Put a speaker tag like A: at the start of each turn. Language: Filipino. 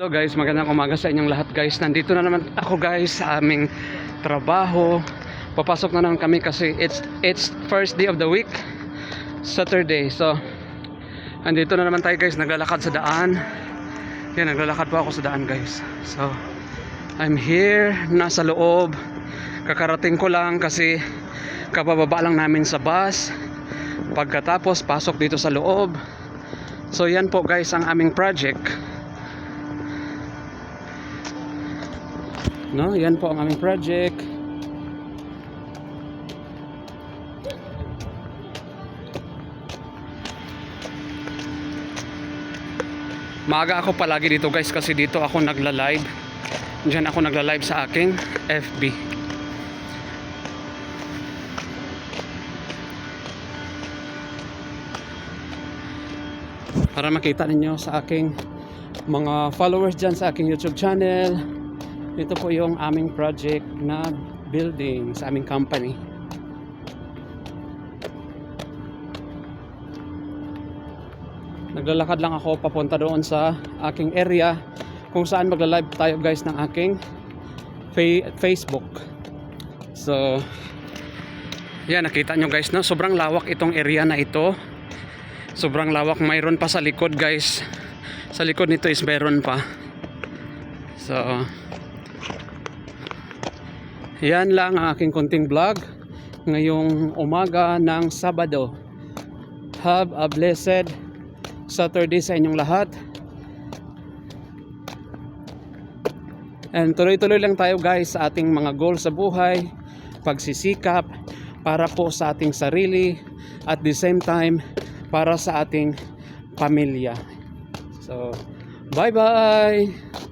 A: Hello guys, magandang umaga sa inyong lahat guys. Nandito na naman ako guys sa aming trabaho. Papasok na naman kami kasi it's it's first day of the week, Saturday. So andito na naman tayo guys, naglalakad sa daan. Yan, naglalakad po ako sa daan guys. So I'm here, nasa loob. Kakarating ko lang kasi kabababa lang namin sa bus. Pagkatapos pasok dito sa loob. So yan po guys ang aming project. No, yan po ang aming project. Maaga ako palagi dito guys kasi dito ako nagla-live. Diyan ako nagla-live sa aking FB. Para makita ninyo sa aking mga followers dyan sa aking YouTube channel. Ito po yung aming project na building sa aming company. Naglalakad lang ako papunta doon sa aking area kung saan magla-live tayo guys ng aking fa- Facebook. So, yan nakita nyo guys no, sobrang lawak itong area na ito. Sobrang lawak, mayroon pa sa likod guys. Sa likod nito is meron pa. So, yan lang ang aking konting vlog ngayong umaga ng Sabado. Have a blessed Saturday sa inyong lahat. And tuloy-tuloy lang tayo guys sa ating mga goals sa buhay, pagsisikap para po sa ating sarili at the same time para sa ating pamilya. So, bye-bye!